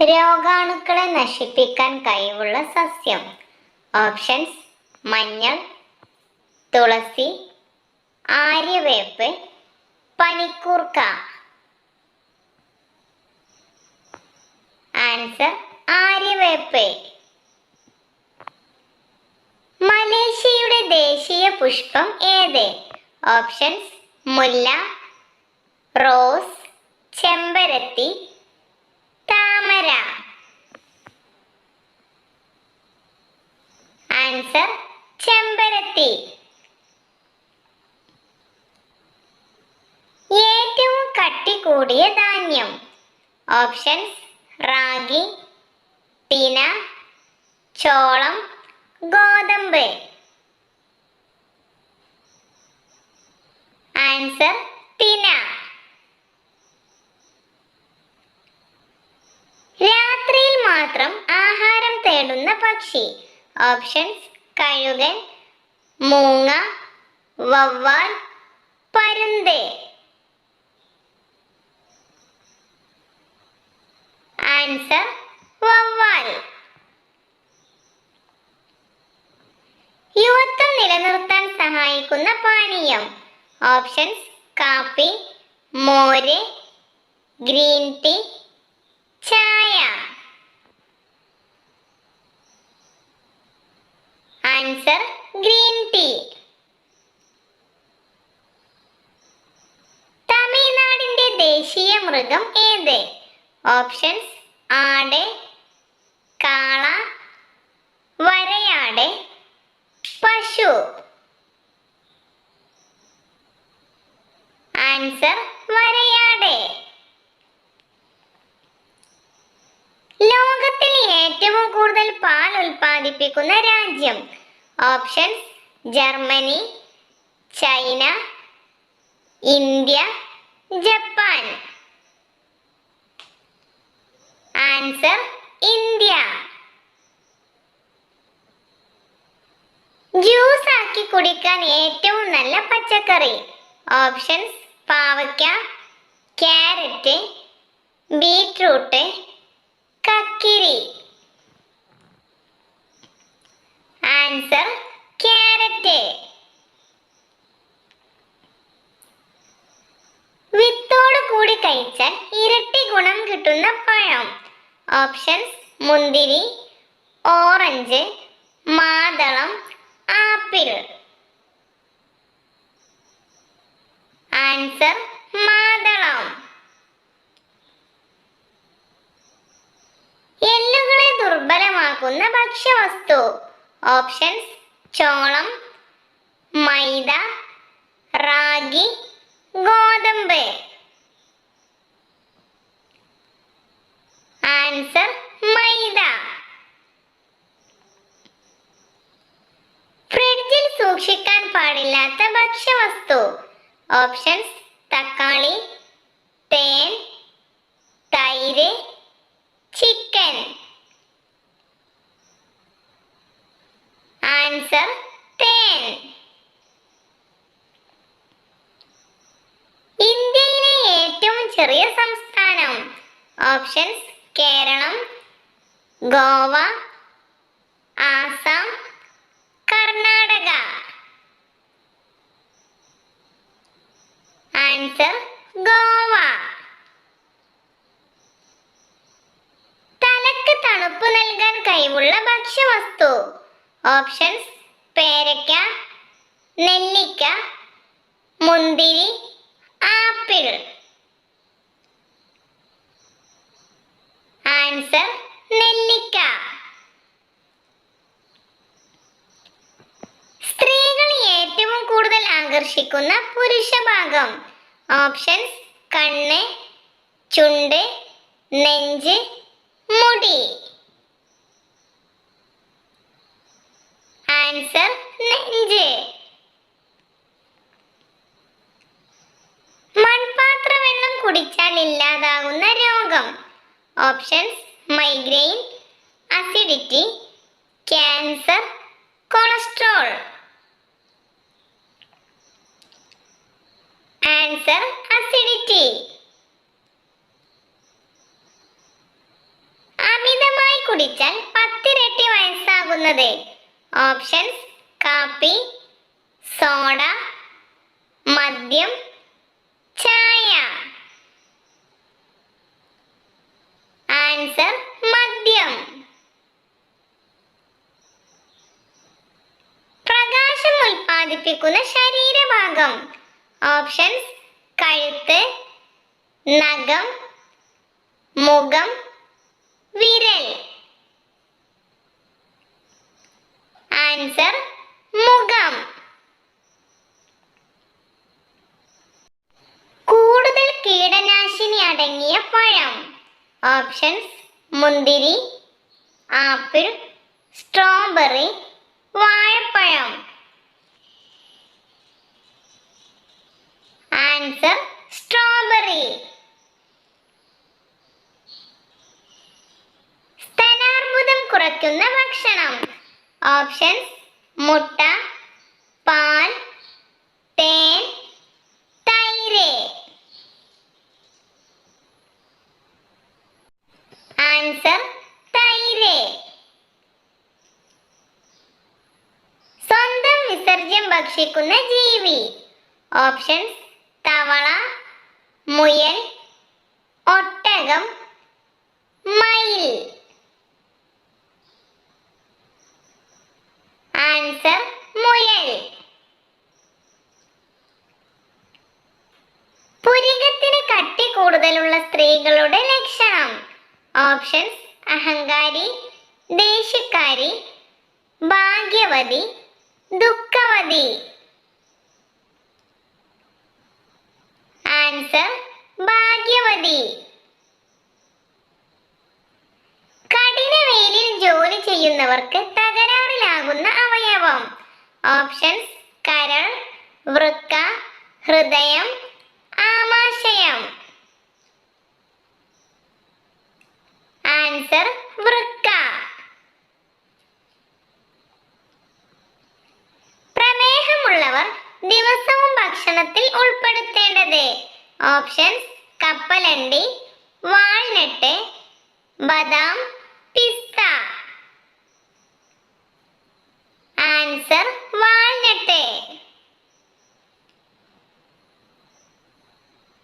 രോഗാണുക്കളെ നശിപ്പിക്കാൻ കഴിവുള്ള സസ്യം. ഓപ്ഷൻസ് മഞ്ഞൾ തുളസി ആര്യവേപ്പ് പനിക്കൂർക്ക. ആൻസർ ആര്യവേപ്പ്. മലേഷ്യയുടെ ദേശീയ പുഷ്പം ഏത്? ഓപ്ഷൻസ് മുല്ല റോസ് ചെമ്പരത്തി താമര ആൻസർ ചെമ്പരത്തി. ഏറ്റവും കട്ടി കൂടിയ ധാന്യം. ഓപ്ഷൻസ് റാഗി തിന ചോളം ഗോതമ്പ്. ആൻസർ തിന പക്ഷി. ഓപ്ഷൻസ് കഴുകൻ മൂങ്ങ വവ്വാൽ പരുന്ത്. ആൻസർ വവ്വാൽ. യുവത്വം നിലനിർത്താൻ സഹായിക്കുന്ന പാനീയം. ഓപ്ഷൻസ് കാപ്പി മോര് ഗ്രീൻ ടീ ചായ. ആൻസർ ഗ്രീൻ ടീ തമിഴ്നാടിന്റെ ദേശീയ മൃഗം ഏത്? ഓപ്ഷൻസ് ആട് കാള വരയാട് പശു. ആൻസർ വരയാട്. ലോകത്തിൽ ഏറ്റവും കൂടുതൽ പാൽ ഉൽപ്പാദിപ്പിക്കുന്ന രാജ്യം options Germany China India Japan answer India juice ആക്കി കുടിക്കാൻ ഏറ്റവും നല്ല പച്ചക്കറി. ഓപ്ഷൻസ് പാവയ്ക്ക ക്യാരറ്റ് ബീറ്റ്റൂട്ട് കക്കിരി. Answer carrot. വിത്തോട് കൂടി കഴിച്ചാൽ ഇരട്ടി ഗുണം കിട്ടുന്ന പഴം. ഓപ്ഷൻസ് മുന്തിരി ഓറഞ്ച് മാതളം ആപ്പിൾ. ആൻസർ മാതളം. എല്ലുകളെ ദുർബലമാക്കുന്ന ഭക്ഷ്യവസ്തു ഓപ്ഷൻസ് ചോളം മൈദ റാഗി ഗോതമ്പ്. ആൻസർ മൈദ. ഫ്രിഡ്ജിൽ സൂക്ഷിക്കാൻ പാടില്ലാത്ത ഭക്ഷ്യവസ്തു. ഓപ്ഷൻസ് ആൻസർ തേൻ ഇന്ത്യയിലെ ഏറ്റവും ചെറിയ സംസ്ഥാനം. ഓപ്ഷൻസ് കേരളം ഗോവ ആസാം കർണാടക. ആൻസർ ഗോവ തലക്ക് തണുപ്പ് നൽകാൻ കഴിവുള്ള ഭക്ഷ്യവസ്തു ഓപ്ഷൻസ് പേരയ്ക്ക നെല്ലിക്ക മുന്തിരി ആപ്പിൾ. ആൻസർ നെല്ലിക്ക. സ്ത്രീകൾ ഏറ്റവും കൂടുതൽ ആകർഷിക്കുന്ന പുരുഷഭാഗം ഓപ്ഷൻസ് കണ്ണ് ചുണ്ട് നെഞ്ച് മുടി. ആൻസർ നെഞ്ച്. മൺപാത്ര വെള്ളം കുടിച്ചാൽ ഇല്ലാതാകുന്ന രോഗം. Options migraine acidity cancer cholesterol. Answer acidity. അമിതമായി കുടിച്ചാൽ പത്തിരട്ടി വയസ്സാകുന്നത്. ഓപ്ഷൻസ് കാപ്പി സോഡ മദ്യം ചായ. ആൻസർ മദ്യം. പ്രകാശം ഉൽപ്പാദിപ്പിക്കുന്ന ശരീരഭാഗം. ഓപ്ഷൻസ് കഴുത്ത് നഖം മുഖം വിരൽ. ആൻസർ മുഖം കൂടുതൽ കീടനാശിനി അടങ്ങിയ പഴം. ഓപ്ഷൻസ് മുന്തിരി ആപ്പിൾ സ്ട്രോബെറി വാഴപ്പഴം. ആൻസർ സ്ട്രോബെറി സ്തനാർബുദം കുറയ്ക്കുന്ന ഭക്ഷണം. ഓപ്ഷൻസ് മുട്ട പാൽ തേൻ തൈര് ആൻസർ തൈര് സ്വന്തം വിസർജ്യം ഭക്ഷിക്കുന്ന ജീവി. ഓപ്ഷൻസ് തവള മുയൽ ഒട്ടകം മയിൽ. ആൻസർ മുയൽ. പുരികത്തിന് കട്ടി കൂടുതലുള്ള സ്ത്രീകളുടെ ലക്ഷണം. ഓപ്ഷൻസ് അഹങ്കാരി ദേഷ്യക്കാരി ഭാഗ്യവതി ദുഃഖവതി ആൻസർ ഭാഗ്യവതി കഠിന വെയിലിൽ ജോലി ചെയ്യുന്നവർക്ക് തകരാറിലാകുന്ന അവയവം. ഓപ്ഷൻസ് കരൾ വൃക്ക ഹൃദയം ആമാശയം. ആൻസർ വൃക്ക. ഭക്ഷണത്തിൽ ഉൾപ്പെടുത്തേണ്ടത്. ഓപ്ഷൻസ് കപ്പലണ്ടി വാൾനട്ട് ബദാം പിസ്ത. Answer walnut.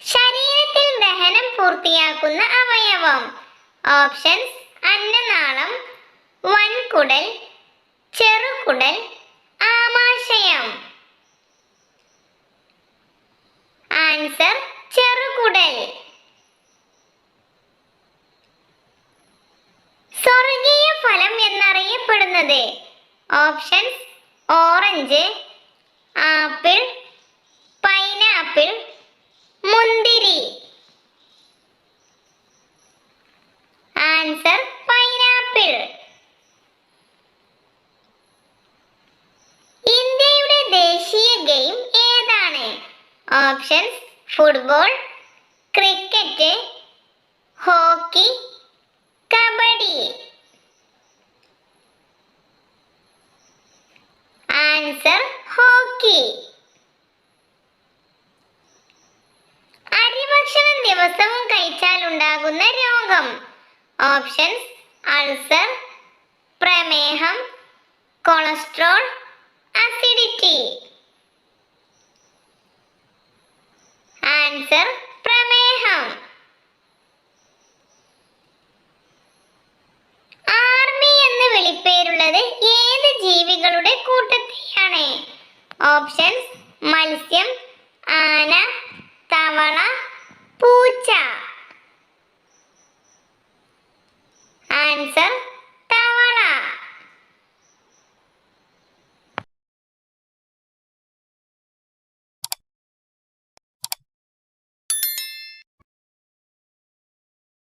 ശരീരത്തിൽ ദഹനം പൂർത്തിയാക്കുന്ന അവയവം. ഓപ്ഷൻസ് അന്നനാളം വൻകുടൽ ചെറുകുടൽ ആമാശയം. ആൻസർ ചെറുകുടൽ. സ്വർഗീയ ഫലം എന്നറിയപ്പെടുന്നത് ഓപ്ഷൻസ് ഓറഞ്ച് ആപ്പിൾ പൈനാപ്പിൾ മുന്തിരി ആൻസർ പൈനാപ്പിൾ ഇന്ത്യയുടെ ദേശീയ ഗെയിം ഏതാണ് options football cricket hockey kabaddi answer hockey അരിഭക്ഷണം ദിവസവും കഴിച്ചാൽ ഉണ്ടാകുന്ന രോഗം ഓപ്ഷൻസ് അൾസർ പ്രമേഹം കൊളസ്ട്രോൾ അസിഡിറ്റി ആൻസർ പ്രമേഹം. ആർമി എന്ന് വിളിപ്പേരുള്ളത് ഏത് ജീവികളുടെ കൂട്ടത്തെയാണ്? ഓപ്ഷൻസ് മത്സ്യം ആന തവള പൂച്ച. ആൻസർ